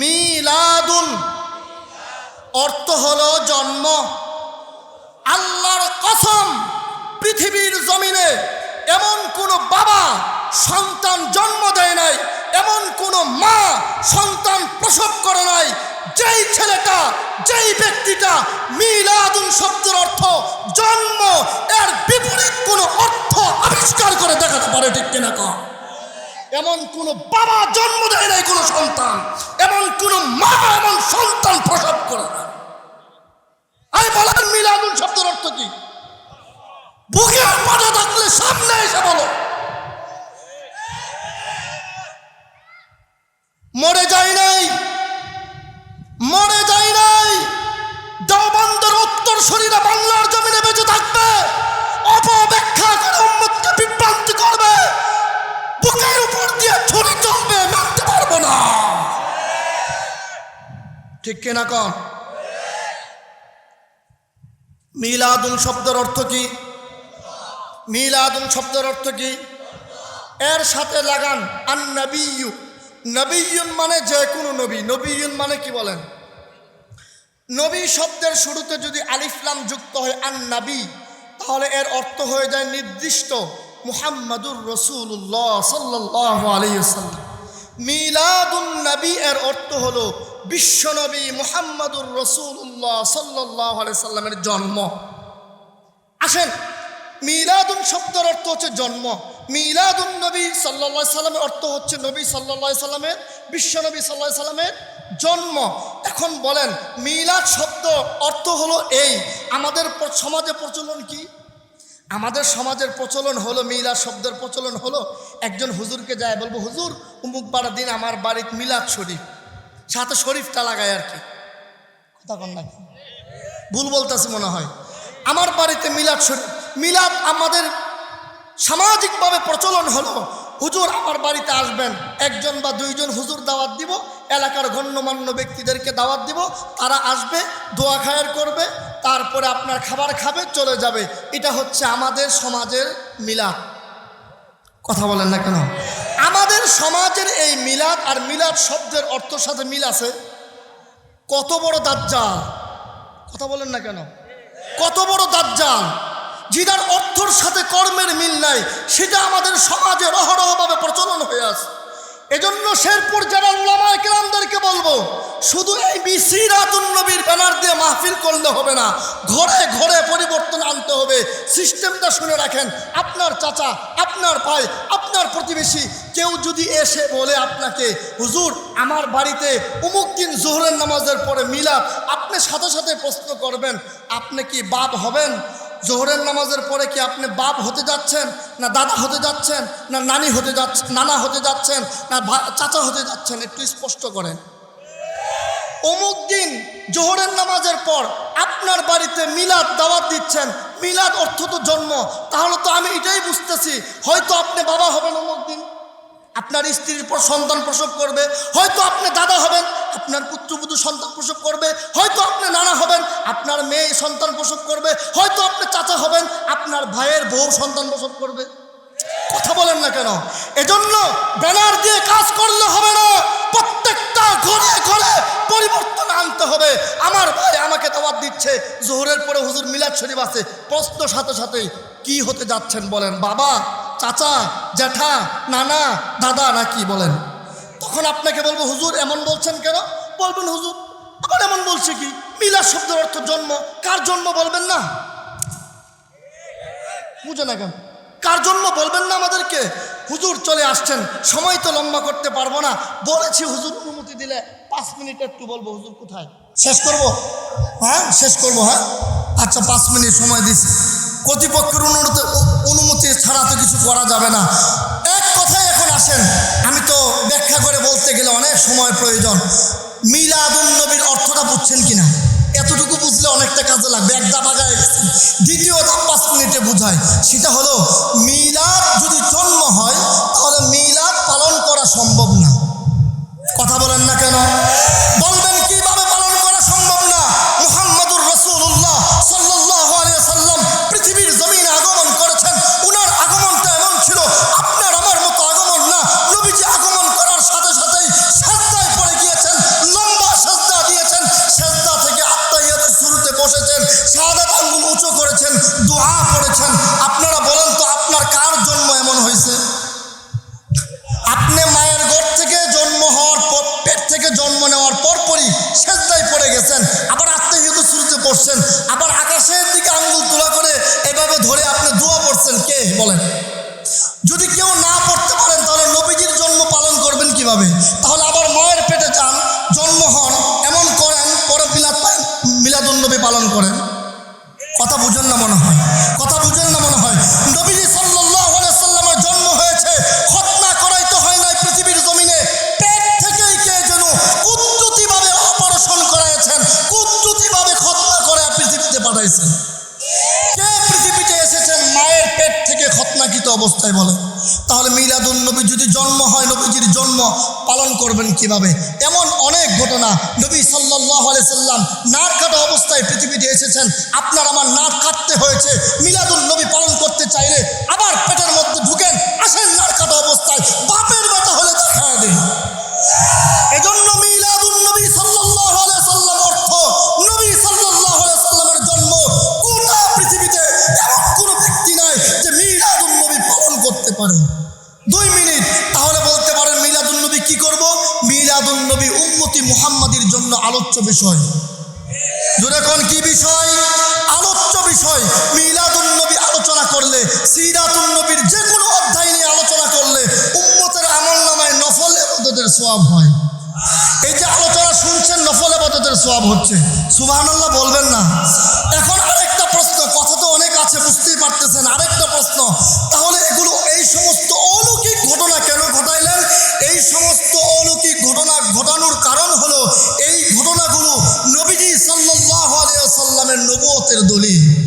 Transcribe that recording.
মিলাদুন। অর্থ হলো জন্ম। আল্লাহর কসম, পৃথিবীর জমিনে এমন কোন বাবা সন্তান জন্ম দেয় নাই, এমন কোন মা সন্তান প্রসব করে নাই, যেই ছেলেটা, যেই ব্যক্তিটা মিলাদুন শব্দের অর্থ জন্ম, এর বিপরীত কোন অর্থ আবিষ্কার করে দেখাতে পারে ঠিক কিনা কম এমন কোন বাবা জন্ম দেয় নাই কোন সন্তান এমন কোন মা, এমন সন্তান প্রসব করে না। আমি বলেন মিলাদুল শব্দের অর্থ কি? বুকের পাটা থাকলে সামনে এসে বলো। ঠিক কিনা কন? মিলাদুন শব্দের অর্থ কি? মিলাদুন শব্দের অর্থ কি? এর সাথে লাগান আন নবিয়ু নবিয়ুন মানে যে কোনো নবী। নবিয়ুন মানে কি বলেন? নবী শব্দের শুরুতে যদি আলিফলাম যুক্ত হয় আন নাবি তাহলে এর অর্থ হয়ে যায় নির্দিষ্ট। মুহাম্মাদুর রসুল্লাহ সাল্লাহ আলাইসাল্লাম মিলাদুন নবী এর অর্থ হলো বিশ্বনবী মুহাম্মাদুর রসুল্লাহ সাল্লাহ সাল্লামের জন্ম। আসেন, মিলাদুন শব্দের অর্থ হচ্ছে জন্ম। মিলাদুন নবী সাল্লা সাল্লামের অর্থ হচ্ছে নবী সাল্লা সাল্লামের, বিশ্বনবী সাল্লাহ সাল্লামের জন্ম। এখন বলেন, মিলাদ শব্দ অর্থ হলো এই। আমাদের সমাজে প্রচলন কি? আমাদের সমাজের প্রচলন হলো মিলাদ শব্দের প্রচলন হলো, একজন হুজুরকে যায় বলব, হুজুর, উমুক বার দিন আমার বাড়ির মিলাদ শরীফ। সাথে শরীফটা লাগায় আর কি। কথা কন? ভুল বলতেছি মনে হয়। আমার বাড়িতে মিলাদ শরীফ, মিলাদ আমাদের সামাজিকভাবে প্রচলন হলো, হুজুর, আমার বাড়িতে আসবেন। একজন বা দুইজন হুজুর দাওয়াত দিব, এলাকার গণ্যমান্য ব্যক্তিদেরকে দাওয়াত দিব, তারা আসবে, দোয়া খায়ের করবে তারপরে আপনার খাবার খাবে, চলে যাবে। এটা হচ্ছে আমাদের সমাজের মিলাদ। কথা বলেন না কেন? আমাদের সমাজের এই মিলাদ আর মিলাদ শব্দের অর্থর সাথে মিল আছে। কত বড় দাজ্জাল। কথা বলেন না কেন? কত বড় দাজ্জাল। যেটার অর্থর সাথে কর্মের মিল নাই, সেটা আমাদের সমাজে অহরহভাবে প্রচলন হয়ে আছে। এজন্য শেরপুর যারা উলামায় কেরামদেরকে বলব, শুধু এই বিসিরাতুন নবীর ব্যানার দিয়ে মাহফিল করলে হবে না, ঘরে ঘরে পরিবর্তন আনতে হবে। সিস্টেমটা শুনে রাখেন, আপনার চাচা, আপনার ভাই, আপনার প্রতিবেশী, কেউ যদি এসে বলে আপনাকে, হুজুর, আমার বাড়িতে অমুক দিন জোহরের নামাজের পরে মিলাদ, আপনি সাথে সাথে প্রশ্ন করবেন, আপনি কি বাপ হবেন? জোহরের নামাজের পরে কি আপনি বাপ হতে যাচ্ছেন, না দাদা হতে যাচ্ছেন, না নানি হতে যাচ্ছেন নানা হতে যাচ্ছেন, না চাচা হতে যাচ্ছেন? একটু স্পষ্ট করেন। অমুক দিন জোহরের নামাজের পর আপনার বাড়িতে মিলাদ দাওয়াত দিচ্ছেন। মিলাদ অর্থ তো জন্ম। তাহলে তো আমি এটাই বুঝতেছি। হয়তো আপনি বাবা হবেন অমুক দিন। আপনার স্ত্রীর পর সন্তান প্রসব করবে। হয়তো আপনি দাদা হবেন। আপনার পুত্রবধূ সন্তান প্রসব করবে। হয়তো আপনি হবেন আপনার মেয়ে সন্তান প্রসব করবে, হয়তো আপনি চাচা হবেন, আপনার ভাইয়ের বউ সন্তান প্রসব করবে। কথা বলেন না কেন? এজন্য ব্যানার দিয়ে কাজ করলে হবে না, প্রত্যেকটা ঘরে ঘরে পরিবর্তন আনতে হবে। আমার ভাই আমাকে দাওয়াত দিচ্ছে, জোহরের পরে হুজুর মিলাদ শরীফ আছে, প্রশ্ন সাথে সাথে, কি হতে যাচ্ছেন? বলেন, বাবা, চাচা, জ্যাঠা, নানা, দাদা, নাকি? বলেন। তখন আপনাকে বলব, হুজুর, এমন বলছেন কেন? বলবেন, হুজুর আবার এমন বলছে কি? মিলাদ শব্দের অর্থ জন্ম। কার জন্ম বলবেন না? বুঝে না কেন? কার জন্য বলবেন না আমাদেরকে? হুজুর চলে আসছেন। সময় তো লম্বা করতে পারব না। বলেছি, হুজুর, অনুমতি দিলে পাঁচ মিনিট একটু বলব। হুজুর কোথায়? শেষ করব? হ্যাঁ শেষ করব হ্যাঁ? আচ্ছা পাঁচ মিনিট সময় দিছি কর্তৃপক্ষের অনুমতি অনুমতি ছাড়া তো কিছু করা যাবে না। এক কথায় এখন আসেন। আমি তো ব্যাখ্যা করে বলতে গেলে অনেক সময় প্রয়োজন। মিলাদুন নবীর অর্থটা বুঝছেন কিনা? এতটুকু বুঝলে অনেকটা কাজে লাগবে। এক ধাপ গায়ে দ্বিতীয় পাঁচ মিনিটে বোঝায়। সেটা হলো, মিলাদ যদি দোয়া পড়েছেন আপনারা বলেন তো আপনার কার জন্ম এমন হয়েছে? আপনি মায়ের ঘর থেকে জন্ম হওয়ার পর, পেট থেকে জন্ম নেওয়ার পরপরই সেজদায় পড়ে গেছেন। আবার আত্মে হেতু শুরুতে পড়ছেন। আবার আকাশের দিকে আঙ্গুল তোলা করে এভাবে ধরে আপনি দোয়া পড়ছেন কে বলেন? যদি কেউ না পড়তে পারেন, তাহলে নবীজির জন্ম পালন করবেন কীভাবে? তাহলে আবার মায়ের পেটে যান, জন্ম হন, এমন করেন, পরে মিলাদ মিলাদুল নবী পালন করেন। কথা বুঝেন না মনে হয়? অবস্থায় বলে, তাহলে মিলাদুল নবী যদি জন্ম হয়, নবীজির জন্ম পালন করবেন কীভাবে? এমন অনেক ঘটনা নবী সাল্লাহ সাল্লাম নাক কাটা অবস্থায় পৃথিবীতে এসেছেন। আপনার আমার নাক কাটতে হয়েছে মিলাদুল নবী পালন করতে চাইলে আবার পেটের মধ্যে ঢুকেন, আসেন নাক কাটা অবস্থায়। বাপের মতো হলে দেখা দিন। পারে দুই মিনিট, তাহলে বলতে পারেন মিলাদুন নবী কি করব? মিলাদুন নবী উম্মতি মুহাম্মাদির জন্য আলোচ্য বিষয়। জোরে কি বিষয়? আলোচ্য বিষয়। মিলাদুন নবী আলোচনা করলে, সিরাতুন নবীর যে কোনো অধ্যায় নিয়ে আলোচনা করলে উম্মতের আমল নামায় নফল এবাদতের সোয়াব হয়। এই যে আলোচনা শুনছেন, নফল এবাদতের সোয়াব হচ্ছে। সুবহানাল্লাহ বলবেন না। এখন